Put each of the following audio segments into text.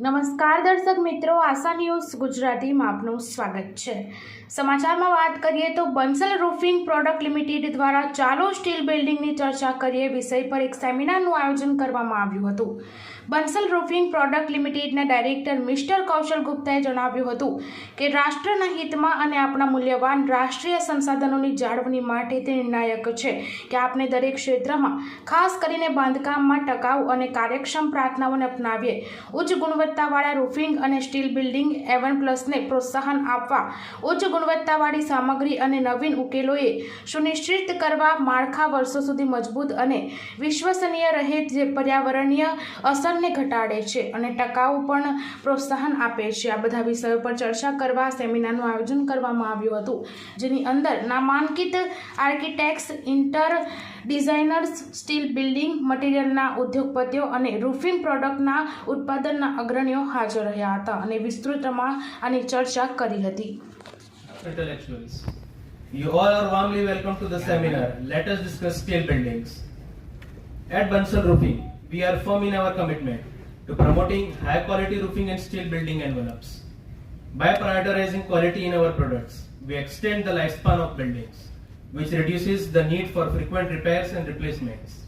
નમસ્કાર દર્શક મિત્રો, આશા ન્યૂઝ ગુજરાતીમાં આપનું સ્વાગત છે. સમાચારમાં વાત કરીએ તો બંસલ રૂફિંગ પ્રોડક્ટ લિમિટેડ દ્વારા ચાલો સ્ટીલ બિલ્ડિંગની ચર્ચા કરીએ. વિષય પર એક સેમિનારનું આયોજન કરવામાં આવ્યું હતું. બંસલ રૂફિંગ પ્રોડક્ટ લિમિટેડના ડાયરેક્ટર મિસ્ટર કૌશલ ગુપ્તાએ જણાવ્યું હતું કે રાષ્ટ્રના હિતમાં અને આપણા મૂલ્યવાન રાષ્ટ્રીય સંસાધનોની જાળવણી માટે તે નિર્ણાયક છે કે આપણે દરેક ક્ષેત્રમાં, ખાસ કરીને બાંધકામમાં ટકાઉ અને કાર્યક્ષમ પ્રાર્થનાઓને અપનાવીએ. ઉચ્ચ ગુણવત્તાવાળા રૂફિંગ અને સ્ટીલ બિલ્ડિંગ એવન પ્લસને પ્રોત્સાહન આપવા, ઉચ્ચ ગુણવત્તાવાળી સામગ્રી અને નવીન ઉકેલોએ સુનિશ્ચિત કરવા માળખા વર્ષો સુધી મજબૂત અને વિશ્વસનીય રહે જે પર્યાવરણીય અસરને ઘટાડે છે અને ટકાઉ પણ પ્રોત્સાહન આપે છે. આ બધા વિષયો પર ચર્ચા કરવા સેમિનારનું આયોજન કરવામાં આવ્યું હતું, જેની અંદર નામાંકિત architects, inter designers steel building મટીરિયલના ઉદ્યોગપતિઓ અને રૂફિંગ પ્રોડક્ટના ઉત્પાદનના અગ્રણીઓ હાજર રહ્યા હતા અને વિસ્તૃતમાં આની ચર્ચા કરી હતી. You all are warmly welcome to the seminar. Let us discuss steel buildings. At Bansal Roofing, we are firm in our commitment to promoting high quality roofing and steel building envelopes. By prioritizing quality in our products, we extend the lifespan of buildings, which reduces the need for frequent repairs and replacements.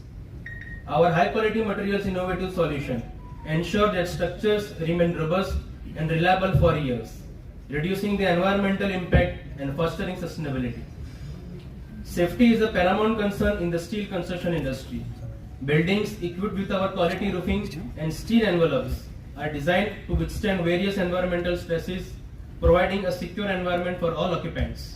Our high quality materials innovative solution ensure that structures remain robust and reliable for years, reducing the environmental impact and fostering sustainability. Safety is a paramount concern in the steel construction industry. Buildings equipped with our quality roofing and steel envelopes are designed to withstand various environmental stresses, providing a secure environment for all occupants.